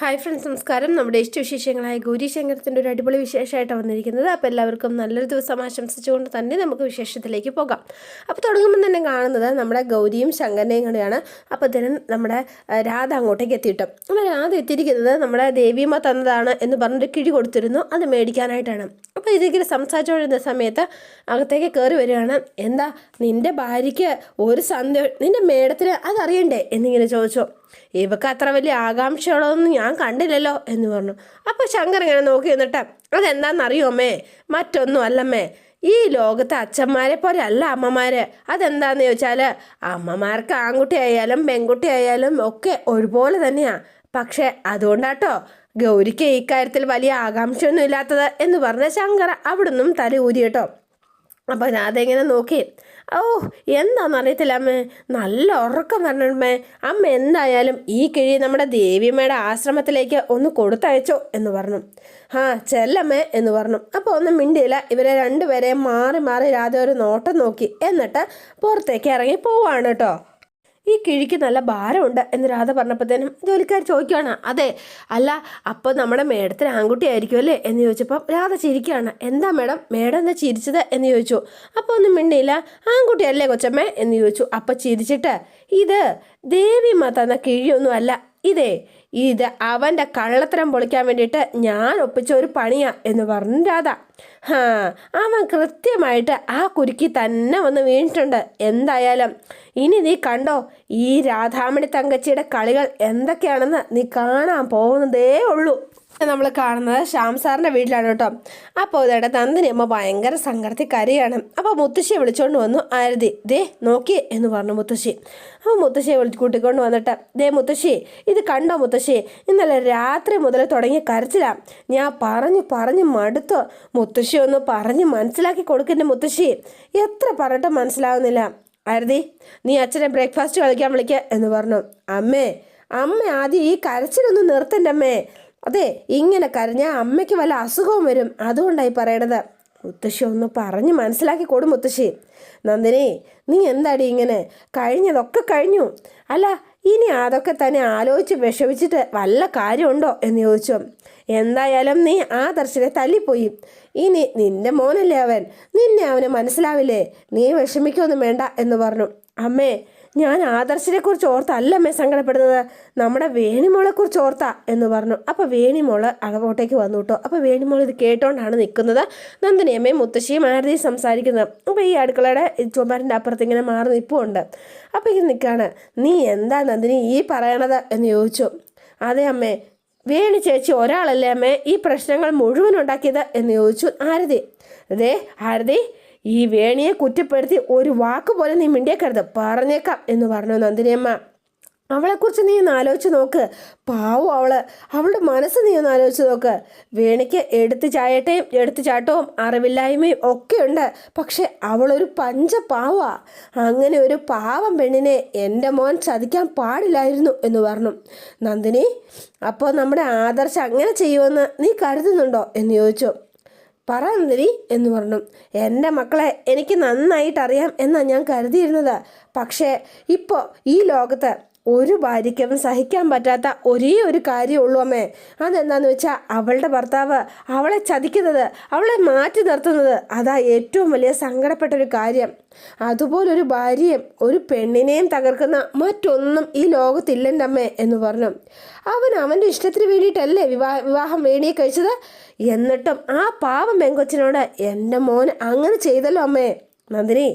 Hi friends നമസ്കാരം. നമ്മുടെ ഇഷ്ടവിശേഷങ്ങളായ ഗൗരി ശങ്കരത്തിന്റെ ഒരു അടിപൊളി വിശേഷമായിട്ടാണ് വന്നിരിക്കുന്നത്. അപ്പോൾ എല്ലാവർക്കും നല്ലൊരു ദിവസം ആശംസിച്ചുകൊണ്ട് തന്നെ നമുക്ക് വിശേഷത്തിലേക്ക് പോകാം. അപ്പോൾ തുടങ്ങുമ്പോൾ തന്നെ കാണുന്നത് നമ്മുടെ ഗൗരിയും ശങ്കരനെയും കൂടെയാണ്. അപ്പോൾ ഇതിന് നമ്മുടെ രാധ അങ്ങോട്ടേക്ക് എത്തിയിട്ടു? അപ്പോൾ രാധ എത്തിയിരിക്കുന്നത് നമ്മുടെ ദേവിയമ്മ തന്നതാണ് എന്ന് പറഞ്ഞൊരു കിഴി കൊടുത്തിരുന്നു. അത് മേടിക്കാനായിട്ടാണ്. അപ്പോൾ ഇതിങ്ങനെ സംസാരിച്ചുകൊണ്ടിരുന്ന സമയത്ത് അകത്തേക്ക് കയറി വരികയാണ്. എന്താ നിന്റെ ഭാര്യയ്ക്ക് ഒരു സന്ധ്യ നിന്റെ മേഡത്തിന് അതറിയണ്ടേ എന്നിങ്ങനെ ചോദിച്ചു. ഇവക്ക് അത്ര വലിയ ആകാംക്ഷകളൊന്നും ഞാൻ കണ്ടില്ലല്ലോ എന്ന് പറഞ്ഞു. അപ്പോൾ ശങ്കർ ഇങ്ങനെ നോക്കി നിന്നിട്ട് അതെന്താണെന്നറിയോ അമ്മേ? മറ്റൊന്നും അല്ലമ്മേ ഈ ലോകത്തെ അച്ഛന്മാരെ പോലെ അല്ല അമ്മമാര്. അതെന്താന്ന് ചോദിച്ചാൽ അമ്മമാർക്ക് ആൺകുട്ടി ആയാലും പെൺകുട്ടി ആയാലും ഒക്കെ ഒരുപോലെ തന്നെയാ. പക്ഷെ അതുകൊണ്ടാട്ടോ ഗൗരിക്ക് ഈ കാര്യത്തിൽ വലിയ ആകാംക്ഷയൊന്നും ഇല്ലാത്തത് എന്ന് പറഞ്ഞ ശങ്കർ അവിടുന്നും തല ഊരി കേട്ടോ ഞാൻ അതെങ്ങനെ നോക്കി ഓ എന്താണെന്നറിയത്തില്ല അമ്മേ. നല്ല ഉറക്കം വരണമേ അമ്മ എന്തായാലും ഈ കിഴി നമ്മുടെ ദേവിയമ്മയുടെ ആശ്രമത്തിലേക്ക് ഒന്ന് കൊടുത്തയച്ചോ എന്ന് പറഞ്ഞു. ആ ചെല്ലമ്മേ എന്ന് പറഞ്ഞു. അപ്പോൾ ഒന്നും മിണ്ടിയില്ല ഇവരെ രണ്ടുപേരെയും മാറി മാറി രാധ ഒരു നോട്ടം നോക്കി എന്നിട്ട് പുറത്തേക്ക് ഇറങ്ങി പോവാണ് കേട്ടോ. ഈ കിഴിക്ക് നല്ല ഭാരമുണ്ട് എന്ന് രാധ പറഞ്ഞപ്പോഴത്തേനും ജോലിക്കാർ ചോദിക്കുകയാണ് അതെ അല്ല അപ്പോൾ നമ്മുടെ മേഡത്തിന് ആൺകുട്ടി ആയിരിക്കും അല്ലേ? എന്ന് ചോദിച്ചപ്പോൾ രാധ ചിരിക്കുകയാണ് എന്താ മേഡം മേഡം എന്താ ചിരിച്ചത്? എന്ന് ചോദിച്ചു. അപ്പോൾ ഒന്നും മിണ്ടിയില്ല ആൺകുട്ടി അല്ലേ കൊച്ചമ്മേ? എന്ന് ചോദിച്ചു. അപ്പോൾ ചിരിച്ചിട്ട് ഇത് ദേവി തന്ന കിഴിയൊന്നും അല്ല ഇതേ ഇത് അവന്റെ കള്ളത്തരം പൊളിക്കാൻ വേണ്ടിയിട്ട് ഞാൻ ഒപ്പിച്ച ഒരു പണിയാ എന്ന് പറഞ്ഞു രാധ. ഹാ അവൻ കൃത്യമായിട്ട് ആ കുരുക്കി തന്നെ വന്ന് വീണിട്ടുണ്ട്. എന്തായാലും ഇനി നീ കണ്ടോ ഈ രാധാമണി തങ്കച്ചിയുടെ കളികൾ എന്തൊക്കെയാണെന്ന് നീ കാണാൻ പോകുന്നതേ ഉള്ളൂ. നമ്മൾ കാണുന്നത് ശ്യാം സാറിന്റെ വീട്ടിലാണ് കേട്ടോ. അപ്പോൾ ഇതേടെ നന്ദിനി അമ്മ ഭയങ്കര സങ്കടത്തിൽ കരയാണ് അപ്പോൾ മുത്തശ്ശിയെ വിളിച്ചുകൊണ്ട് വന്നു ആരതി ദേ നോക്കി എന്ന് പറഞ്ഞു മുത്തശ്ശി. അപ്പോൾ മുത്തശ്ശിയെ വിളിച്ച് കൂട്ടിക്കൊണ്ട് വന്നിട്ട് ദേ മുത്തശ്ശി ഇത് കണ്ടോ മുത്തശ്ശി? ഇന്നലെ രാത്രി മുതൽ തുടങ്ങി കരച്ചിലാ. ഞാൻ പറഞ്ഞു പറഞ്ഞു മടുത്തു. മുത്തശ്ശി ഒന്ന് പറഞ്ഞ് മനസ്സിലാക്കി കൊടുക്കുന്ന മുത്തശ്ശി. എത്ര പറഞ്ഞിട്ട് മനസ്സിലാവുന്നില്ല. ആരതി നീ അച്ഛനെ ബ്രേക്ക്ഫാസ്റ്റ് കളിക്കാൻ വിളിക്കുക എന്ന് പറഞ്ഞു. അമ്മേ അമ്മ ആദ്യം ഈ കരച്ചിലൊന്ന് നിർത്തന്റെ അമ്മേ. അതെ ഇങ്ങനെ കരഞ്ഞാൽ അമ്മയ്ക്ക് വല്ല അസുഖവും വരും. അതുകൊണ്ടായി പറയണത്. മുത്തശ്ശി ഒന്ന് പറഞ്ഞ് മനസ്സിലാക്കി കൊടു മുത്തശ്ശി. നന്ദിനി നീ എന്താടി ഇങ്ങനെ? കഴിഞ്ഞതൊക്കെ കഴിഞ്ഞു. അല്ല ഇനി അതൊക്കെ തന്നെ ആലോചിച്ച് വിഷമിച്ചിട്ട് വല്ല കാര്യമുണ്ടോ എന്ന് ചോദിച്ചു. എന്തായാലും നീ ആ ദർശനെ തല്ലിപ്പോയി. ഇനി നിന്റെ മോനല്ലേ അവൻ? നിന്നെ അവന് മനസ്സിലാവില്ലേ? നീ വിഷമിക്കൊന്നും വേണ്ട എന്ന് പറഞ്ഞു. അമ്മേ ഞാൻ ആദർശിനെ കുറിച്ച് ഓർത്തല്ല അമ്മേ സങ്കടപ്പെടുന്നത്. നമ്മുടെ വേണിമോളെ കുറിച്ച് ഓർത്താ എന്ന് പറഞ്ഞു. അപ്പോൾ വേണിമോൾ അകപോട്ടേക്ക് വന്നു കേട്ടോ അപ്പോൾ വേണിമോൾ ഇത് കേട്ടോണ്ടാണ് നിൽക്കുന്നത് നന്ദിനി അമ്മയും മുത്തശ്ശിയും ആരതിയും സംസാരിക്കുന്നത്. അപ്പോൾ ഈ അടുക്കളയുടെ ചുമരിന്റെ അപ്പുറത്ത് ഇങ്ങനെ മാറി നിൽപ്പുണ്ട് അപ്പോൾ ഇത് നിൽക്കാണ് നീ എന്താ നന്ദിനി ഈ പറയണത്? എന്ന് ചോദിച്ചു. അതെ അമ്മേ. വേണി ചേച്ചി ഒരാളല്ലേ അമ്മേ. ഈ പ്രശ്നങ്ങൾ മുഴുവൻ ഉണ്ടാക്കിയത്? എന്ന് ചോദിച്ചു ആരതി. അതെ ആരതി ഈ വേണിയെ കുറ്റപ്പെടുത്തി ഒരു വാക്ക് പോലെ നീ മിണ്ടിയേക്കരുത്. പറഞ്ഞേക്കാം എന്ന് പറഞ്ഞു നന്ദിനിയമ്മ. അവളെക്കുറിച്ച് നീ ഒന്ന് ആലോചിച്ച് നോക്ക്. പാവം അവൾ. അവളുടെ മനസ്സ് നീ ഒന്ന് ആലോചിച്ച് നോക്ക്. വേണിക്ക് എടുത്ത് ചായട്ടയും എടുത്ത് ചാട്ടവും അറിവില്ലായ്മയും ഒക്കെ ഉണ്ട് പക്ഷെ അവളൊരു പഞ്ച പാവ അങ്ങനെ ഒരു പാവം പെണ്ണിനെ എന്റെ മോൻ ചതിക്കാൻ പാടില്ലായിരുന്നു എന്ന് പറഞ്ഞു. നന്ദിനി അപ്പോൾ നമ്മുടെ ആദർശം അങ്ങനെ ചെയ്യുമെന്ന് നീ കരുതുന്നുണ്ടോ? എന്ന് ചോദിച്ചു. പറ നന്ദിനി എന്ന് പറഞ്ഞു. എന്റെ മക്കളെ എനിക്ക് നന്നായിട്ട് അറിയാം എന്നാണ് ഞാൻ കരുതിയിരുന്നത്. പക്ഷേ ഇപ്പോൾ ഈ ലോകത്ത് ഒരു ഭാര്യയ്ക്കും സഹിക്കാൻ പറ്റാത്ത ഒരേ ഒരു കാര്യമുള്ളൂ അമ്മേ. അതെന്താന്ന് വെച്ചാൽ അവളുടെ ഭർത്താവ് അവളെ ചതിക്കുന്നത് അവളെ മാറ്റി നിർത്തുന്നത് അതാ ഏറ്റവും വലിയ സങ്കടപ്പെട്ട ഒരു കാര്യം. അതുപോലൊരു ഭാര്യയും ഒരു പെണ്ണിനെയും തകർക്കുന്ന മറ്റൊന്നും ഈ ലോകത്തില്ലെന്റെ അമ്മേ എന്ന് പറഞ്ഞു. അവൻ അവന്റെ ഇഷ്ടത്തിന് വേണ്ടിയിട്ടല്ലേ വിവാഹ വിവാഹം വേണിയെ കഴിച്ചത്? എന്നിട്ടും ആ പാവം പെങ്കൊച്ചിനോട് എന്റെ മോൻ അങ്ങനെ ചെയ്തല്ലോ അമ്മേ. നന്ദിനി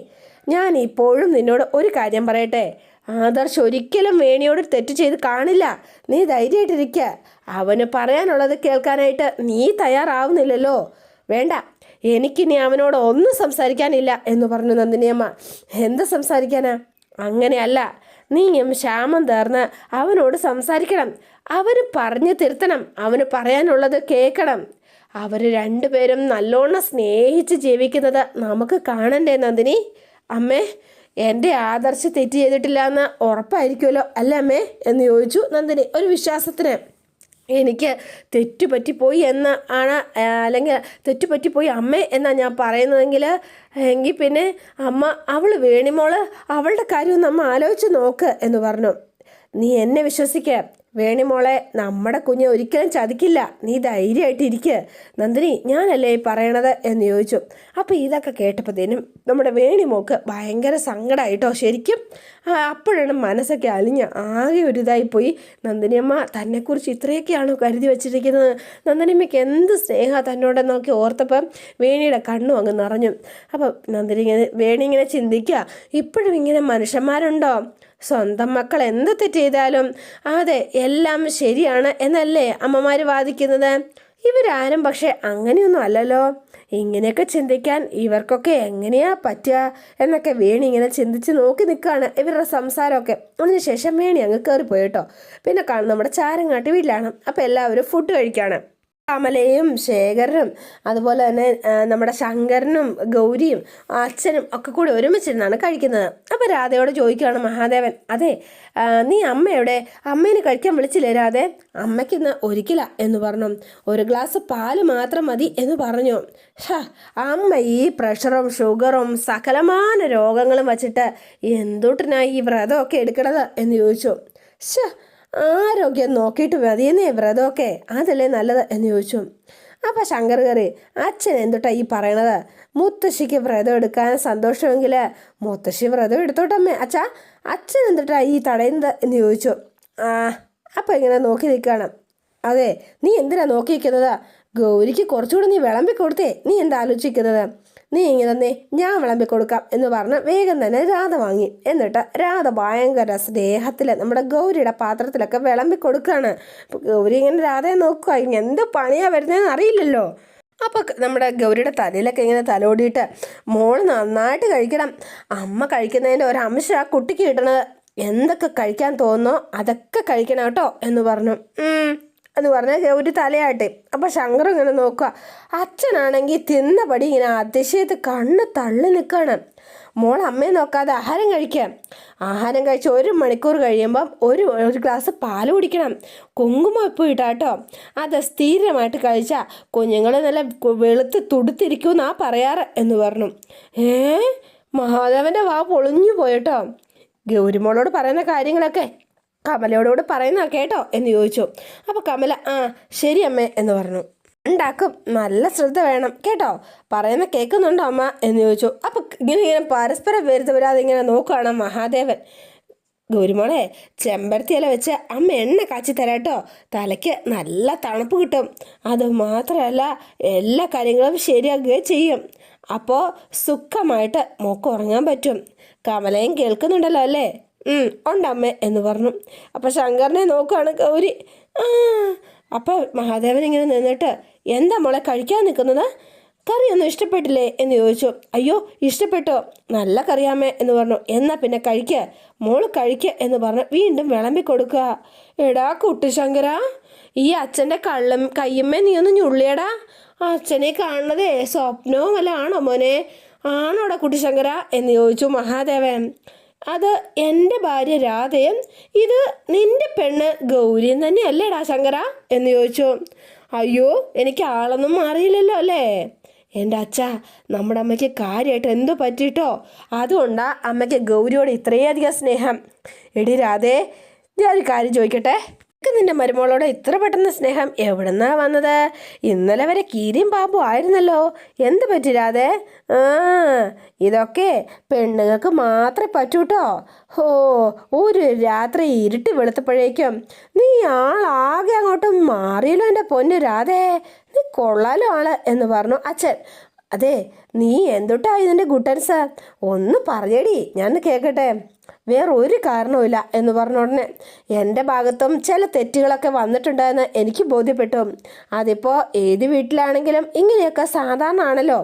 ഞാൻ ഇപ്പോഴും നിന്നോട് ഒരു കാര്യം പറയട്ടെ. ആദർശ് ഒരിക്കലും വേണിയോട് തെറ്റ് ചെയ്ത് കാണില്ല. നീ ധൈര്യമായിട്ടിരിക്കുക അവന് പറയാനുള്ളത് കേൾക്കാനായിട്ട് നീ തയ്യാറാവുന്നില്ലല്ലോ. വേണ്ട. എനിക്കിനി അവനോട് ഒന്നും സംസാരിക്കാനില്ല എന്ന് പറഞ്ഞു നന്ദിനിയമ്മ. എന്ത് സംസാരിക്കാനാ? അങ്ങനെയല്ല. നീയും ക്ഷാമം തീർന്ന് അവനോട് സംസാരിക്കണം. അവന് പറഞ്ഞു തിരുത്തണം. അവന് പറയാനുള്ളത് കേൾക്കണം. അവർ രണ്ടുപേരും നല്ലോണം സ്നേഹിച്ച് ജീവിക്കുന്നത് നമുക്ക് കാണണ്ടേ നന്ദിനി? അമ്മേ എന്റെ ആദർശ് തെറ്റ് ചെയ്തിട്ടില്ല എന്ന് ഉറപ്പായിരിക്കുമല്ലോ അല്ലേ എന്ന് ചോദിച്ചു നന്ദിനി. ഒരു വിശ്വാസത്തിന് എനിക്ക് തെറ്റുപറ്റിപ്പോയി എന്ന് ആണ് അല്ലെങ്കിൽ തെറ്റുപറ്റിപ്പോയി അമ്മ എന്നാണ് ഞാൻ പറയുന്നതെങ്കിൽ എങ്കിൽ പിന്നെ അമ്മ അവൾ വേണിമോൾ അവളുടെ കാര്യം നമ്മൾ ആലോചിച്ച് നോക്ക് എന്ന് പറഞ്ഞു. നീ എന്നെ വിശ്വസിക്കുക വേണിമോളെ നമ്മുടെ കുഞ്ഞ് ഒരിക്കലും ചതിക്കില്ല. നീ ധൈര്യമായിട്ട് ഇരിക്കുക നന്ദിനി ഞാനല്ലേ പറയണത് എന്ന് ചോദിച്ചു. അപ്പോൾ ഇതൊക്കെ കേട്ടപ്പോഴത്തേനും നമ്മുടെ വേണിമോക്ക് ഭയങ്കര സങ്കടമായിട്ടോ ശരിക്കും? അപ്പോഴാണ് മനസ്സൊക്കെ അലിഞ്ഞ് ആകെ ഒരു പോയി. നന്ദിനിയമ്മ തന്നെക്കുറിച്ച് ഇത്രയൊക്കെയാണോ കരുതി വച്ചിരിക്കുന്നത്? നന്ദിനിയമ്മയ്ക്ക് എന്ത് സ്നേഹ നോക്കി ഓർത്തപ്പം വേണിയുടെ കണ്ണും അങ്ങ് നിറഞ്ഞു. അപ്പം നന്ദിനി ഇങ്ങനെ വേണി ഇങ്ങനെ ചിന്തിക്കുക. ഇപ്പോഴും ഇങ്ങനെ മനുഷ്യന്മാരുണ്ടോ? സ്വന്തം മക്കൾ എന്ത് തെറ്റ് ചെയ്താലും അതെ എല്ലാം ശരിയാണ് എന്നല്ലേ അമ്മമാർ വാദിക്കുന്നത്? ഇവരാരും പക്ഷേ അങ്ങനെയൊന്നും അല്ലല്ലോ. ഇങ്ങനെയൊക്കെ ചിന്തിക്കാൻ ഇവർക്കൊക്കെ എങ്ങനെയാ പറ്റുക എന്നൊക്കെ വേണി ഇങ്ങനെ ചിന്തിച്ച് നോക്കി നിൽക്കുകയാണ് ഇവരുടെ സംസാരമൊക്കെ. അതിനുശേഷം വേണി അങ്ങ് കയറിപ്പോയി കേട്ടോ. പിന്നെ കാണും നമ്മുടെ ചാരങ്ങാട്ട് വീട്ടിലാണ്. അപ്പോൾ എല്ലാവരും ഫുഡ് കഴിക്കുകയാണ്. കമലയും ശേഖരനും അതുപോലെ തന്നെ നമ്മുടെ ശങ്കരനും ഗൗരിയും അച്ഛനും ഒക്കെ കൂടി ഒരുമിച്ചിരുന്നാണ് കഴിക്കുന്നത്. അപ്പോൾ രാധയോട് ചോദിക്കുകയാണ് മഹാദേവൻ അതെ നീ അമ്മയുടെ അമ്മേനെ കഴിക്കാൻ വിളിച്ചില്ലേ രാധേ? അമ്മയ്ക്കിന്ന് ഒരിക്കല എന്ന് പറഞ്ഞു. ഒരു ഗ്ലാസ് പാൽ മാത്രം മതി എന്ന് പറഞ്ഞു. അമ്മ ഈ പ്രഷറും ഷുഗറും സകലമാന രോഗങ്ങളും വച്ചിട്ട് എന്തുട്ടിനായി ഈ വ്രതമൊക്കെ എടുക്കണത്? എന്ന് ചോദിച്ചു. ഷാ ആരോഗ്യം നോക്കിയിട്ട് മതിയെന്നേ വ്രതമൊക്കെ. അതല്ലേ നല്ലത് എന്ന് ചോദിച്ചു. അപ്പം ശങ്കർ കറി അച്ഛൻ എന്തുട്ടാ ഈ പറയണത്? മുത്തശ്ശിക്ക് വ്രതം എടുക്കാൻ സന്തോഷമെങ്കിൽ മുത്തശ്ശി വ്രതം എടുത്തോട്ടമ്മേ. അച്ഛാ അച്ഛൻ എന്തുട്ടാ ഈ തടയുന്നത് എന്ന് ചോദിച്ചു. ആ അപ്പം ഇങ്ങനെ നോക്കി നിൽക്കണം അതെ നീ എന്തിനാ നോക്കി നിൽക്കുന്നത് ഗൗരിക്ക് കുറച്ചുകൂടി നീ വിളമ്പി കൊടുത്തേ. നീ എന്താ ആലോചിക്കുന്നത്? നീ ഇങ്ങനെ തന്നെ ഞാൻ വിളമ്പി കൊടുക്കാം എന്ന് പറഞ്ഞ് വേഗം തന്നെ രാധ വാങ്ങി. എന്നിട്ട് രാധ ഭയങ്കര സ്നേഹത്തിൽ നമ്മുടെ ഗൗരിയുടെ പാത്രത്തിലൊക്കെ വിളമ്പി കൊടുക്കുകയാണ് ഗൗരി ഇങ്ങനെ രാധയെ നോക്കുക ഇനി എന്ത് പണിയാ വരുന്നതെന്ന് അറിയില്ലല്ലോ. അപ്പോൾ നമ്മുടെ ഗൗരിയുടെ തലയിലൊക്കെ ഇങ്ങനെ തലോടിയിട്ട് മോൾ നന്നായിട്ട് കഴിക്കണം. അമ്മ കഴിക്കുന്നതിന്റെ ഒരു അംശം ആ കുട്ടിക്ക് കിട്ടണത്. എന്തൊക്കെ കഴിക്കാൻ തോന്നുന്നോ അതൊക്കെ കഴിക്കണം കേട്ടോ എന്ന് പറഞ്ഞു. എന്ന് പറഞ്ഞാൽ ഒരു തലയാട്ടെ. അപ്പോൾ ശങ്കർ ഇങ്ങനെ നോക്കുക. അച്ഛനാണെങ്കിൽ തിന്നപടി ഇങ്ങനെ അതിശയത്ത് കണ്ണ് തള്ളി നിൽക്കുകയാണ് മോൾ അമ്മയെ നോക്കാതെ ആഹാരം കഴിക്കാം. ആഹാരം കഴിച്ച് ഒരു മണിക്കൂർ കഴിയുമ്പം ഒരു ഒരു ഗ്ലാസ് പാൽ കുടിക്കണം. കുങ്കുമം ഇപ്പോൾ ഇട്ടാട്ടോ അത് സ്ഥിരമായിട്ട് കഴിച്ചാൽ കുഞ്ഞുങ്ങൾ നല്ല വെളുത്ത് വെളുത്ത് തുടുത്തിരിക്കുമെന്നാ പറയാറ് എന്ന് പറഞ്ഞു. ഏ? മഹാദേവന്റെ വാ പൊളിഞ്ഞു പോയിട്ടോ. ഗൗരിമോളോട് പറയുന്ന കാര്യങ്ങളൊക്കെ കമലയോടോട് പറയുന്ന കേട്ടോ എന്ന് ചോദിച്ചു. അപ്പോൾ കമല ആ ശരി അമ്മേ എന്ന് പറഞ്ഞു. ഉണ്ടാക്കും. നല്ല ശ്രദ്ധ വേണം കേട്ടോ. പറയുന്ന കേൾക്കുന്നുണ്ടോ അമ്മ? എന്ന് ചോദിച്ചു. അപ്പോൾ ഇങ്ങനെ ഇങ്ങനെ പരസ്പരം വരുത്തി വരാതെ ഇങ്ങനെ നോക്കുകയാണ് മഹാദേവൻ. ഗൗരിമോളെ ചെമ്പരത്തി ഇല വെച്ച് അമ്മ എണ്ണ കാച്ചി തരാട്ടോ തലയ്ക്ക് നല്ല തണുപ്പ് കിട്ടും. അത് മാത്രമല്ല എല്ലാ കാര്യങ്ങളും ശരിയാക്കുകയും ചെയ്യും. അപ്പോൾ സുഖമായിട്ട് മോക്ക് ഉറങ്ങാൻ പറ്റും. കമലയും കേൾക്കുന്നുണ്ടല്ലോ അല്ലേ? ഉണ്ടമ്മേ എന്ന് പറഞ്ഞു. അപ്പോൾ ശങ്കറിനെ നോക്കുകയാണ് ഗൗരി. അപ്പോൾ മഹാദേവൻ ഇങ്ങനെ നിന്നിട്ട് എന്താ മോളെ കഴിക്കാൻ നിൽക്കുന്നത് കറിയൊന്നും ഇഷ്ടപ്പെട്ടില്ലേ? എന്ന് ചോദിച്ചു. അയ്യോ ഇഷ്ടപ്പെട്ടോ? നല്ല കറിയാമേ എന്ന് പറഞ്ഞു. എന്നാൽ പിന്നെ കഴിക്കുക മോൾ കഴിക്കുക എന്ന് പറഞ്ഞു. വീണ്ടും വിളമ്പി കൊടുക്കുക. എടാ കുട്ടിശങ്കര ഈ അച്ഛന്റെ കള്ളം കയ്യമ്മേ നീ ഒന്ന് ഞുള്ളിയടാ. അച്ഛനെ കാണുന്നതേ സ്വപ്നവും അല്ല ആണോ മോനെ? ആണോടാ കുട്ടിശങ്കര എന്ന് ചോദിച്ചു മഹാദേവൻ. അത് എന്റെ ഭാര്യ രാധയും ഇത് നിന്റെ പെണ്ണ് ഗൗരിയും തന്നെയല്ലേടാ ശങ്കര? എന്ന് ചോദിച്ചു. അയ്യോ എനിക്ക് ആളൊന്നും അറിയില്ലല്ലോ അല്ലേ? എന്റെ അച്ഛ നമ്മുടെ അമ്മയ്ക്ക് കാര്യമായിട്ട് എന്തോ പറ്റിയിട്ടോ? അതുകൊണ്ടാ അമ്മയ്ക്ക് ഗൗരിയോട് ഇത്രയധികം സ്നേഹം. എടി രാധേ ഞാനൊരു കാര്യം ചോദിക്കട്ടെ? നിനക്ക് നിന്റെ മരുമോളോട് ഇത്ര പെട്ടെന്ന് സ്നേഹം എവിടുന്നാ വന്നത്? ഇന്നലെ വരെ കീരിയും ബാബു ആയിരുന്നല്ലോ. എന്ത് പറ്റില്ലാതെ ആ ഇതൊക്കെ പെണ്ണുങ്ങൾക്ക് മാത്രമേ പറ്റൂട്ടോ ഹോ ഒരു രാത്രി ഇരുട്ട് വെളുത്തപ്പോഴേക്കും നീ ആളാകെ അങ്ങോട്ട് മാറിയല്ലോ എന്റെ പൊന്നു രാധേ. നീ കൊള്ളാലോ ആൾ എന്ന് പറഞ്ഞു അച്ഛൻ. അതെ നീ എന്തുട്ടാ ഇതിന്റെ ഗുട്ടൻസ്? ഒന്ന് പറഞ്ഞേടി ഞാൻ കേൾക്കട്ടെ വേറെ ഒരു കാരണവുമില്ല എന്ന് പറഞ്ഞ ഉടനെ എന്റെ ഭാഗത്തും ചില തെറ്റുകളൊക്കെ വന്നിട്ടുണ്ടെന്ന് എനിക്ക് ബോധ്യപ്പെട്ടു. അതിപ്പോൾ ഏത് വീട്ടിലാണെങ്കിലും ഇങ്ങനെയൊക്കെ സാധാരണ ആണല്ലോ.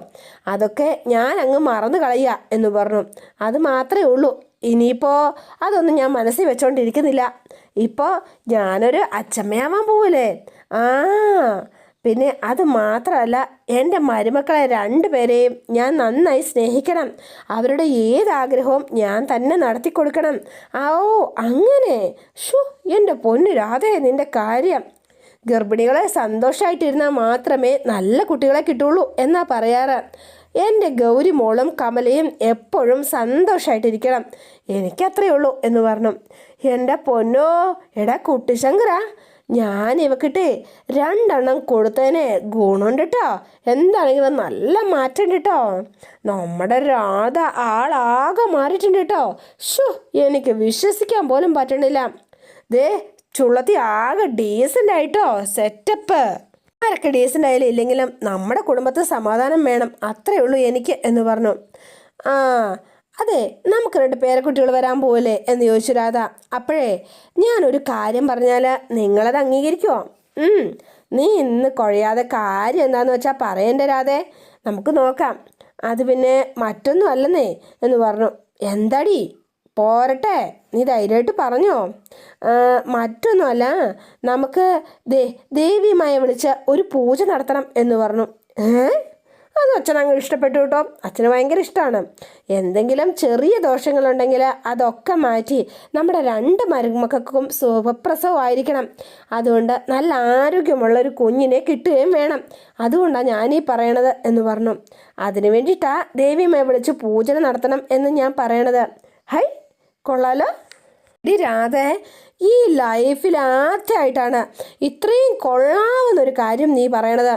അതൊക്കെ ഞാൻ അങ്ങ് മറന്നു കളയുക എന്ന് പറഞ്ഞു. അത് മാത്രമേ ഉള്ളൂ. ഇനിയിപ്പോൾ അതൊന്നും ഞാൻ മനസ്സിൽ വെച്ചോണ്ടിരിക്കുന്നില്ല. ഇപ്പോൾ ഞാനൊരു അച്ചമ്മയാവാൻ പോവില്ലേ ആ പിന്നെ അത് മാത്രമല്ല എന്റെ മരുമക്കളെ രണ്ടുപേരെയും ഞാൻ നന്നായി സ്നേഹിക്കണം. അവരുടെ ഏതാഗ്രഹവും ഞാൻ തന്നെ നടത്തി കൊടുക്കണം ആ ഓ അങ്ങനെ? ഷു എന്റെ പൊന്നു രാധേ നിന്റെ കാര്യം. ഗർഭിണികളെ സന്തോഷമായിട്ടിരുന്നാൽ മാത്രമേ നല്ല കുട്ടികളെ കിട്ടുള്ളൂ എന്നാ പറയാറ്. എന്റെ ഗൗരി മോളും കമലയും എപ്പോഴും സന്തോഷമായിട്ടിരിക്കണം എനിക്കത്രയേ ഉള്ളൂ എന്ന് പറഞ്ഞു. എന്റെ പൊന്നോ എടാ കുട്ടിശങ്കര ഞാൻ ഇവക്കിട്ട് രണ്ടെണ്ണം കൊടുത്തതിന് ഗുണമുണ്ട് കേട്ടോ എന്താണെങ്കിലും നല്ല മാറ്റം കേട്ടോ നമ്മുടെ രാധ ആളാകെ മാറിയിട്ടുണ്ട് കേട്ടോ ഷോ എനിക്ക് വിശ്വസിക്കാൻ പോലും പറ്റണില്ല. ദേ ചുള്ളത്തി ആകെ ഡീസന്റ് ആയിട്ടോ സെറ്റപ്പ് ആരൊക്കെ ഡീസന്റ് ആയാലും ഇല്ലെങ്കിലും നമ്മുടെ കുടുംബത്തിൽ സമാധാനം വേണം. അത്രയേ ഉള്ളൂ എനിക്ക് എന്ന് പറഞ്ഞു. ആ അതെ നമുക്ക് രണ്ട് പേരക്കുട്ടികൾ വരാൻ പോലെ എന്ന് ചോദിച്ചു രാധ. അപ്പോഴേ ഞാനൊരു കാര്യം പറഞ്ഞാൽ നിങ്ങളത് അംഗീകരിക്കുമോ നീ ഇന്ന് കുഴയാതെ കാര്യം എന്താന്ന് വെച്ചാൽ പറയണ്ടേ രാധേ? നമുക്ക് നോക്കാം. അത് പിന്നെ മറ്റൊന്നും അല്ലെന്നേ എന്ന് പറഞ്ഞു. എന്താടി? പോരട്ടെ നീ ധൈര്യമായിട്ട് പറഞ്ഞോ? മറ്റൊന്നുമല്ല നമുക്ക് ദേ ദേവിയുമായി വിളിച്ച് ഒരു പൂജ നടത്തണം എന്ന് പറഞ്ഞു. ഏ? അത് അച്ഛൻ അങ്ങ് ഇഷ്ടപ്പെട്ടു കേട്ടോ. അച്ഛന് ഭയങ്കര ഇഷ്ടമാണ് എന്തെങ്കിലും ചെറിയ ദോഷങ്ങളുണ്ടെങ്കിൽ അതൊക്കെ മാറ്റി നമ്മുടെ രണ്ട് മരുമക്കൾക്കും സുഖപ്രസവമായിരിക്കണം. അതുകൊണ്ട് നല്ല ആരോഗ്യമുള്ള ഒരു കുഞ്ഞിനെ കിട്ടുകയും വേണം. അതുകൊണ്ടാണ് ഞാനീ പറയണത് എന്ന് പറഞ്ഞു. അതിനു വേണ്ടിയിട്ടാണ് ദേവിയമ്മയെ വിളിച്ച് പൂജന നടത്തണം എന്ന് ഞാൻ പറയണത്. ഹൈ കൊള്ളാലോ. ഡി രാധേ ഈ ലൈഫിൽ ആദ്യമായിട്ടാണ് ഇത്രയും കൊള്ളാവുന്നൊരു കാര്യം നീ പറയണത്.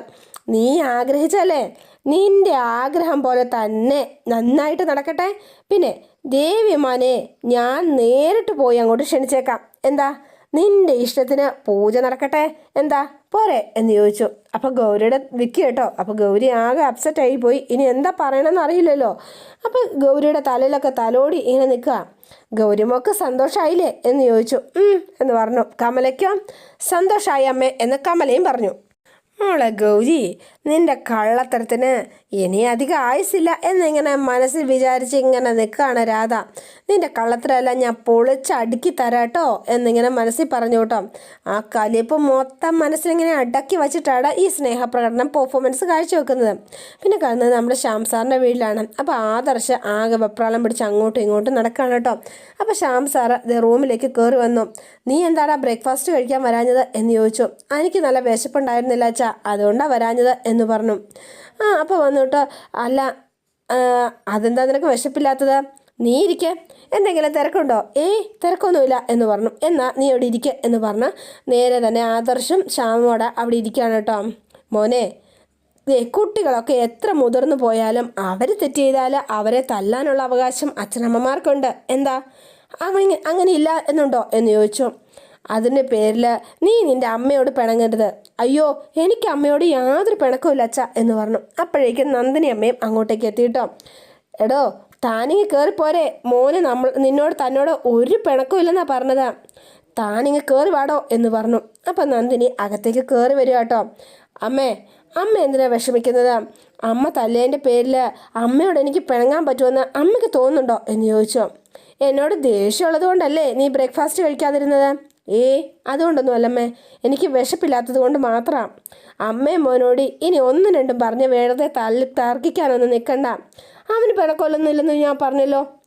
നീ ആഗ്രഹിച്ചല്ലേ നിന്റെ ആഗ്രഹം പോലെ തന്നെ നന്നായിട്ട് നടക്കട്ടെ. പിന്നെ ദേവിമാനെ ഞാൻ നേരിട്ട് പോയി അങ്ങോട്ട് ക്ഷണിച്ചേക്കാം. എന്താ? നിന്റെ ഇഷ്ടത്തിന് പൂജ നടക്കട്ടെ. എന്താ? പോരെ എന്ന് ചോദിച്ചു. അപ്പോൾ ഗൗരിയുടെ വിക്കി കേട്ടോ. അപ്പോൾ ഗൗരി ആകെ അപ്സെറ്റ് ആയി പോയി. ഇനി എന്താ പറയണമെന്ന് അറിയില്ലല്ലോ. അപ്പോൾ ഗൗരിയുടെ തലയിലൊക്കെ തലോടി ഇങ്ങനെ നിൽക്കുക. ഗൗരിമോക്ക് സന്തോഷമായില്ലേ എന്ന് ചോദിച്ചു. എന്ന് പറഞ്ഞു. കമലയ്ക്കോ സന്തോഷമായി അമ്മേ എന്ന് കമലയും പറഞ്ഞു. മോളെ ഗൗരി നിന്റെ കള്ളത്തരത്തിന് ഇനി അധികം ആയുസില്ല എന്നിങ്ങനെ മനസ്സിൽ വിചാരിച്ച് ഇങ്ങനെ നിൽക്കുകയാണ് രാധ. നിന്റെ കള്ളത്തരല്ല ഞാൻ പൊളിച്ചടുക്കി തരാട്ടോ എന്നിങ്ങനെ മനസ്സിൽ പറഞ്ഞു കേട്ടോ. ആ കലിയപ്പ് മൊത്തം മനസ്സിലിങ്ങനെ അടക്കി വച്ചിട്ടാണ് ഈ സ്നേഹപ്രകടനം പെർഫോമൻസ് കാഴ്ചവെക്കുന്നത് പിന്നെ കാണുന്നത് നമ്മുടെ ശ്യാം സാറിന്റെ വീട്ടിലാണ്. അപ്പോൾ ആദർശ ആകെ വെപ്രാളം പിടിച്ച് അങ്ങോട്ടും ഇങ്ങോട്ടും നടക്കുകയാണ് കേട്ടോ. അപ്പോൾ ശ്യാം സാറ് റൂമിലേക്ക് കയറി വന്നു. നീ എന്താടാ ബ്രേക്ക്ഫാസ്റ്റ് കഴിക്കാൻ വരാഞ്ഞത്? എന്ന് ചോദിച്ചു. എനിക്ക് നല്ല വിശപ്പുണ്ടായിരുന്നില്ല അച്ഛാ. അതുകൊണ്ടാണ് വരാഞ്ഞത് എന്ന് പറഞ്ഞു. ആ അപ്പോൾ വന്നിട്ട്. അല്ല അതെന്താ നിനക്ക് വിശപ്പില്ലാത്തത്? നീ ഇരിക്ക. എന്തെങ്കിലും തിരക്കുണ്ടോ? ഏയ് തിരക്കൊന്നുമില്ല എന്ന് പറഞ്ഞു. എന്നാ നീ അവിടെ ഇരിക്ക എന്ന് പറഞ്ഞ് നേരെ തന്നെ ആദർശം ശ്യാമോടെ അവിടെ ഇരിക്കുകയാണ് കേട്ടോ. മോനെ കുട്ടികളൊക്കെ എത്ര മുതിർന്നു പോയാലും അവർ തെറ്റ് ചെയ്താൽ അവരെ തല്ലാനുള്ള അവകാശം അച്ഛനമ്മമാർക്കുണ്ട്. എന്താ? അങ്ങനെ അങ്ങനെ ഇല്ല എന്നുണ്ടോ? എന്ന് ചോദിച്ചു. അതിന്റെ പേരിൽ നീ നിന്റെ അമ്മയോട് പിണങ്ങരുത്. അയ്യോ എനിക്ക് അമ്മയോട് യാതൊരു പിണക്കമില്ല അച്ഛ എന്ന് പറഞ്ഞു. അപ്പോഴേക്കും നന്ദിനി അമ്മയും അങ്ങോട്ടേക്ക് എത്തിയിട്ടോ. എടോ താനിങ്ങ് കയറിപ്പോരെ മോന് നമ്മൾ നിന്നോട് തന്നോട് ഒരു പിണക്കവും ഇല്ലെന്നാ പറഞ്ഞത്. താനിങ്ങ് കയറി വാടോ എന്ന് പറഞ്ഞു. അപ്പം നന്ദിനി അകത്തേക്ക് കയറി വരിക കേട്ടോ. അമ്മേ അമ്മ എന്തിനാ വിഷമിക്കുന്നത്? അമ്മ തല്ലേന്റെ പേരിൽ അമ്മയോട് എനിക്ക് പിണങ്ങാൻ പറ്റുമെന്ന് അമ്മയ്ക്ക് തോന്നുന്നുണ്ടോ? എന്ന് ചോദിച്ചോ. എന്നോട് ദേഷ്യമുള്ളത് കൊണ്ടല്ലേ നീ ബ്രേക്ക്ഫാസ്റ്റ് കഴിക്കാതിരുന്നത്? ഏ അതുകൊണ്ടൊന്നും അല്ലമ്മേ എനിക്ക് വിശപ്പില്ലാത്തത് കൊണ്ട് മാത്രം. അമ്മയും മോനോട് ഇനി ഒന്നും രണ്ടും പറഞ്ഞ് വെറുതെ തല്ലി തർക്കിക്കാനൊന്നും നിൽക്കണ്ട അവന് പിണക്കൊല്ലൊന്നുമില്ലെന്ന് ഞാൻ പറഞ്ഞല്ലോ.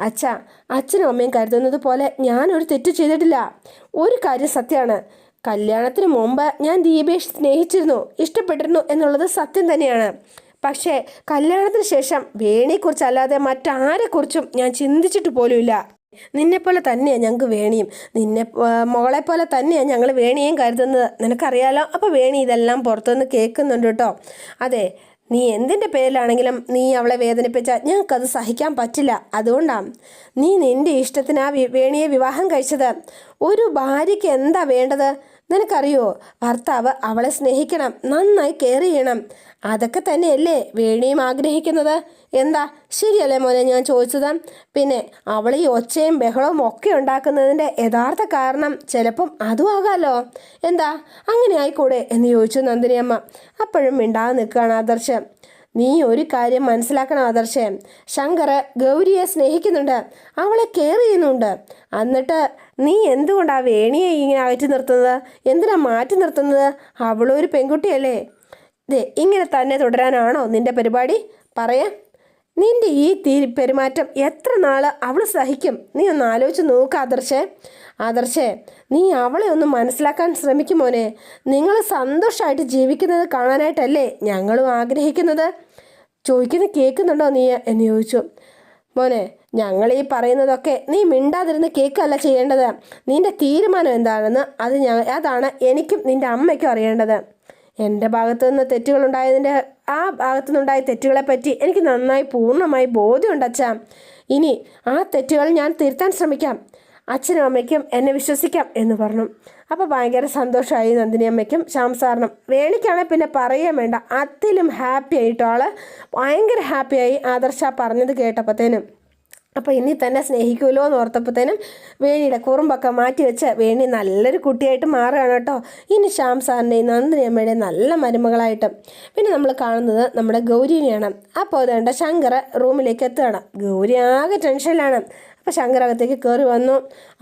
അച്ഛ അച്ഛനും അമ്മയും കരുതുന്നത് പോലെ ഞാനൊരു തെറ്റ് ചെയ്തിട്ടില്ല. ഒരു കാര്യം സത്യമാണ്. കല്യാണത്തിന് മുമ്പ് ഞാൻ ദീപേഷ് സ്നേഹിച്ചിരുന്നു ഇഷ്ടപ്പെട്ടിരുന്നു എന്നുള്ളത് സത്യം തന്നെയാണ്. പക്ഷേ കല്യാണത്തിന് ശേഷം വേണിയെക്കുറിച്ചല്ലാതെ മറ്റാരെക്കുറിച്ചും ഞാൻ ചിന്തിച്ചിട്ട് പോലുമില്ല. നിന്നെപ്പോലെ തന്നെയാണ് ഞങ്ങൾക്ക് വേണിയും. നിന്നെ മോളെ പോലെ തന്നെയാണ് ഞങ്ങൾ വേണിയും കരുതുന്നത്. നിനക്കറിയാലോ? അപ്പോൾ വേണി ഇതെല്ലാം പുറത്തുനിന്ന് കേൾക്കുന്നുണ്ട് കേട്ടോ. അതെ നീ എന്തിന്റെ പേരിലാണെങ്കിലും നീ അവളെ വേദനിപ്പിച്ചാൽ ഞങ്ങൾക്കത് സഹിക്കാൻ പറ്റില്ല. അതുകൊണ്ടാണ് നീ നിന്റെ ഇഷ്ടത്തിന് ആ വേണിയെ വിവാഹം കഴിച്ചത്. ഒരു ഭാര്യയ്ക്ക് എന്താ വേണ്ടത്? നിനക്കറിയോ ഭർത്താവ് അവളെ സ്നേഹിക്കണം നന്നായി കെയർ ചെയ്യണം. അതൊക്കെ തന്നെയല്ലേ വേണിയും ആഗ്രഹിക്കുന്നത്? എന്താ? ശരിയല്ലേ മോനെ ഞാൻ ചോദിച്ചത്. പിന്നെ അവൾ ഈ ഒച്ചയും ബഹളവും ഒക്കെ ഉണ്ടാക്കുന്നതിന്റെ യഥാർത്ഥ കാരണം ചിലപ്പം അതും ആകാമല്ലോ എന്താ? അങ്ങനെ ആയിക്കൂടെ എന്ന് ചോദിച്ചു നന്ദിനിയമ്മ. അപ്പോഴും മിണ്ടാതെ നിൽക്കുകയാണ് ആദർശം. നീ ഒരു കാര്യം മനസ്സിലാക്കണം ആദർശേ. ശങ്കർ ഗൗരിയെ സ്നേഹിക്കുന്നുണ്ട്. അവളെ കെയർ ചെയ്യുന്നുണ്ട്. എന്നിട്ട് നീ എന്തുകൊണ്ടാ വേണിയെ ഇങ്ങനെ അകറ്റി നിർത്തുന്നത്? എന്തിനാ മാറ്റി നിർത്തുന്നത്? അവളൊരു പെൺകുട്ടിയല്ലേ. ദേ ഇങ്ങനെ തന്നെ തുടരാനാണോ നിന്റെ പരിപാടി? പറയാം. നിന്റെ ഈ തീ പെരുമാറ്റം എത്ര നാൾ അവൾ സഹിക്കും? നീ ഒന്ന് ആലോചിച്ച് നോക്ക് ആദർശേ. ആദർശേ നീ അവളെ ഒന്ന് മനസ്സിലാക്കാൻ ശ്രമിക്കും മോനെ. നിങ്ങൾ സന്തോഷമായിട്ട് ജീവിക്കുന്നത് കാണാനായിട്ടല്ലേ ഞങ്ങളും ആഗ്രഹിക്കുന്നത്? ചോദിക്കുന്നത് കേൾക്കുന്നുണ്ടോ നീ? എന്ന് ചോദിച്ചു. മോനെ ഞങ്ങൾ ഈ പറയുന്നതൊക്കെ നീ മിണ്ടാതിരുന്ന് കേൾക്കല്ല ചെയ്യേണ്ടത്. നിന്റെ തീരുമാനം എന്താണെന്ന് അത് ഞാൻ അതാണ് എനിക്കും നിന്റെ അമ്മയ്ക്കും അറിയേണ്ടത്. എന്റെ ഭാഗത്തു നിന്ന് തെറ്റുകളുണ്ടായതിന്റെ ആ ഭാഗത്തു നിന്നുണ്ടായ തെറ്റുകളെ പറ്റി എനിക്ക് നന്നായി പൂർണമായി ബോധ്യമുണ്ട് അച്ഛാ. ഇനി ആ തെറ്റുകൾ ഞാൻ തിരുത്താൻ ശ്രമിക്കാം. അച്ഛനും അമ്മയ്ക്കും എന്നെ വിശ്വസിക്കാം എന്ന് പറഞ്ഞു. അപ്പോൾ ഭയങ്കര സന്തോഷമായി നന്ദിനി അമ്മയ്ക്കും ശ്യാം സാറിനും വേണിക്കാണെങ്കിൽ പിന്നെ പറയുക വേണ്ട. അതിലും ഹാപ്പി ആയിട്ടോ ആൾ ഭയങ്കര ഹാപ്പിയായി ആദർശ പറഞ്ഞത് കേട്ടപ്പോഴത്തേനും അപ്പോൾ ഇനി തന്നെ സ്നേഹിക്കുമല്ലോ എന്ന് ഓർത്തപ്പോഴത്തേനും വേണിയുടെ കുറുമ്പൊക്കെ മാറ്റി വെച്ച വേണി നല്ലൊരു കുട്ടിയായിട്ട് മാറുകയാണ് കേട്ടോ. ഇനി ശ്യാം സാറിന്റെയും നന്ദിനി അമ്മയുടെ നല്ല മരുമകളായിട്ട്. പിന്നെ നമ്മൾ കാണുന്നത് നമ്മുടെ ഗൗരീനെയാണ്. അപ്പോൾ അതുകൊണ്ട് ശങ്കർ റൂമിലേക്ക് എത്തുകയാണ്. ഗൗരി ആകെ ടെൻഷനിലാണ്. അപ്പോൾ ശങ്കർ അകത്തേക്ക് കയറി വന്നു.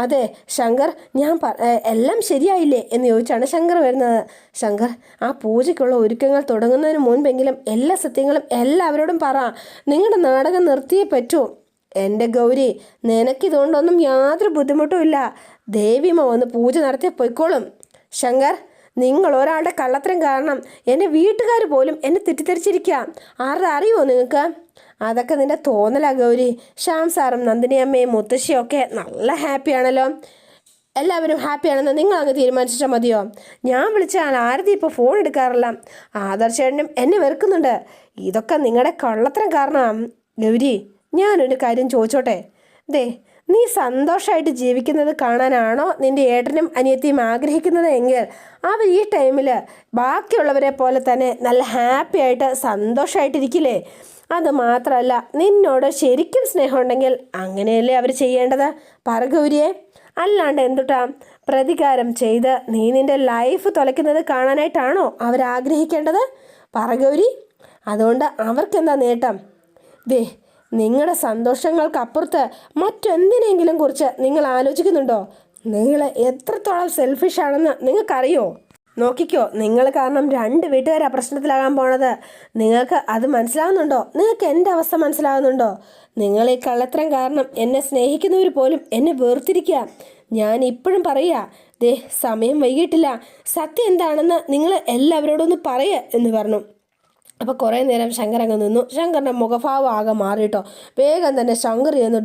അതെ ശങ്കർ ഞാൻ എല്ലാം ശരിയായില്ലേ എന്ന് ചോദിച്ചാണ് ശങ്കർ വരുന്നത്. ശങ്കർ ആ പൂജയ്ക്കുള്ള ഒരുക്കങ്ങൾ തുടങ്ങുന്നതിന് മുൻപെങ്കിലും എല്ലാ സത്യങ്ങളും എല്ലാവരോടും പറ. നിങ്ങളുടെ നാടകം നിർത്തിയേ പറ്റൂ. എന്റെ ഗൗരി നിനക്കിതുകൊണ്ടൊന്നും യാതൊരു ബുദ്ധിമുട്ടുമില്ല ദേവിമ വന്ന് പൂജ നടത്തി പൊയ്ക്കോളും. ശങ്കർ നിങ്ങൾ ഒരാളുടെ കള്ളത്തരം കാരണം എന്റെ വീട്ടുകാർ പോലും എന്നെ തെറ്റിദ്ധരിച്ചിരിക്കാം. ആരുടെ അറിയുമോ നിങ്ങൾക്ക് അതൊക്കെ നിന്റെ തോന്നലാ ഗൗരി. ശ്യാം സാറും നന്ദിനി അമ്മയും മുത്തശ്ശിയും ഒക്കെ നല്ല ഹാപ്പിയാണല്ലോ എല്ലാവരും ഹാപ്പിയാണെന്ന് നിങ്ങൾ അങ്ങ് തീരുമാനിച്ചാൽ മതിയോ? ഞാൻ വിളിച്ചാൽ ആരതി ഇപ്പോൾ ഫോൺ എടുക്കാറില്ല. ആദർശേട്ടനും എന്നെ വെറുക്കുന്നുണ്ട്. ഇതൊക്കെ നിങ്ങളുടെ കള്ളത്തരം കാരണം. ഗൗരി ഞാനൊരു കാര്യം ചോദിച്ചോട്ടെ? ദേ നീ സന്തോഷമായിട്ട് ജീവിക്കുന്നത് കാണാനാണോ നിന്റെ ഏട്ടനും അനിയത്തിയും ആഗ്രഹിക്കുന്നത് എങ്കിൽ അവർ ഈ ടൈമിൽ ബാക്കിയുള്ളവരെ പോലെ തന്നെ നല്ല ഹാപ്പി ആയിട്ട് സന്തോഷമായിട്ടിരിക്കില്ലേ അത് മാത്രമല്ല നിന്നോട് ശരിക്കും സ്നേഹമുണ്ടെങ്കിൽ അങ്ങനെയല്ലേ അവർ ചെയ്യേണ്ടത്? പറഗൗരിയെ അല്ലാണ്ട് എന്തുട്ടാ പ്രതികാരം ചെയ്ത് നീ നിന്റെ ലൈഫ് തുലയ്ക്കുന്നത് കാണാനായിട്ടാണോ അവരാഗ്രഹിക്കേണ്ടത്? പറഗൗരി പറ ഗൗരി. അതുകൊണ്ട് അവർക്കെന്താ നേട്ടം? ദേ നിങ്ങളുടെ സന്തോഷങ്ങൾക്കപ്പുറത്ത് മറ്റെന്തിനെങ്കിലും കുറിച്ച് നിങ്ങൾ ആലോചിക്കുന്നുണ്ടോ? നിങ്ങൾ എത്രത്തോളം സെൽഫിഷ് ആണെന്ന് നിങ്ങൾക്കറിയോ? നോക്കിക്കോ നിങ്ങൾ കാരണം രണ്ട് വീട്ടുകാരാ പ്രശ്നത്തിലാകാൻ പോണത്. നിങ്ങൾക്ക് അത് മനസ്സിലാവുന്നുണ്ടോ? നിങ്ങൾക്ക് എന്റെ അവസ്ഥ മനസ്സിലാവുന്നുണ്ടോ? നിങ്ങൾ ഈ കള്ളത്തരം കാരണം എന്നെ സ്നേഹിക്കുന്നവർ പോലും എന്നെ വേർതിരിക്കുക ഞാൻ ഇപ്പോഴും പറയുക ദേ സമയം വൈകിട്ടില്ല. സത്യം എന്താണെന്ന് നിങ്ങൾ എല്ലാവരോടും ഒന്ന് പറയുക എന്ന് പറഞ്ഞു. അപ്പോൾ കുറേ നേരം ശങ്കർ അങ്ങ് നിന്നു. ശങ്കറിന്റെ മുഖഭാവം ആകെ മാറിയിട്ടോ വേഗം തന്നെ ശങ്കർ ചെന്ന്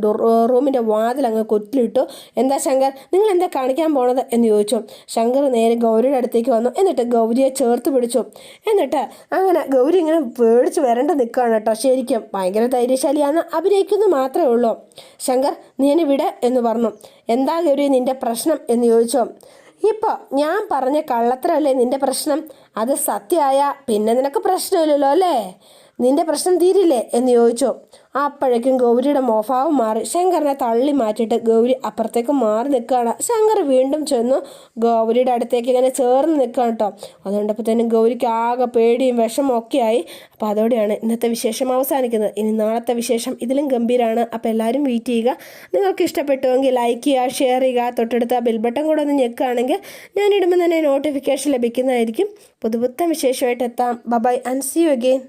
റൂമിന്റെ വാതിൽ അങ്ങ് കൊറ്റിലിട്ടു. എന്താ ശങ്കർ? നിങ്ങൾ എന്താ കാണിക്കാൻ പോണത്? എന്ന് ചോദിച്ചു. ശങ്കർ നേരെ ഗൗരിയുടെ അടുത്തേക്ക് വന്നു. എന്നിട്ട് ഗൗരിയെ ചേർത്ത് പിടിച്ചു. എന്നിട്ട് അങ്ങനെ ഗൗരി ഇങ്ങനെ പേടിച്ച് വരണ്ട നിൽക്കുകയാണ് കേട്ടോ. ശരിക്കും ഭയങ്കര ധൈര്യശാലിയാണ് അഭിനയിക്കുന്നു മാത്രമേ ഉള്ളൂ. ശങ്കർ നീ എന്നെ വിട എന്ന് പറഞ്ഞു. എന്താ ഗൗരി നിന്റെ പ്രശ്നം? എന്ന് ചോദിച്ചു. ഇപ്പോൾ ഞാൻ പറഞ്ഞ കള്ളത്തരല്ലേ നിന്റെ പ്രശ്നം? അത് സത്യമായ പിന്നെ നിനക്ക് പ്രശ്നമില്ലല്ലോ അല്ലേ? നിന്റെ പ്രശ്നം തീരില്ലേ? എന്ന് ചോദിച്ചു. അപ്പോഴേക്കും ഗൗരിയുടെ മോഫാവും മാറി. ശങ്കറിനെ തള്ളി മാറ്റിയിട്ട് ഗൗരി അപ്പുറത്തേക്ക് മാറി നിൽക്കുകയാണ്. ശങ്കർ വീണ്ടും ചെന്ന് ഗൗരിയുടെ അടുത്തേക്ക് ഇങ്ങനെ ചേർന്ന് നിൽക്കുകയാണ് കേട്ടോ. അതുകൊണ്ടപ്പോൾ തന്നെ ഗൗരിക്ക് ആകെ പേടിയും വിഷമവും ഒക്കെയായി അപ്പോൾ അതോടെയാണ് ഇന്നത്തെ വിശേഷം അവസാനിക്കുന്നത്. ഇനി നാളത്തെ വിശേഷം ഇതിലും ഗംഭീരമാണ് അപ്പോൾ എല്ലാവരും വെയിറ്റ് ചെയ്യുക. നിങ്ങൾക്ക് ഇഷ്ടപ്പെട്ടുവെങ്കിൽ ലൈക്ക് ചെയ്യുക ഷെയർ ചെയ്യുക. തൊട്ടടുത്ത ബെൽ ബട്ടൺ കൂടെ ഒന്ന് ഞെക്കുകയാണെങ്കിൽ ഞാൻ ഇടുമ്പോൾ തന്നെ നോട്ടിഫിക്കേഷൻ ലഭിക്കുന്നതായിരിക്കും. പുതുപുത്തൻ വിശേഷമായിട്ട് എത്താം. Bye-bye and you again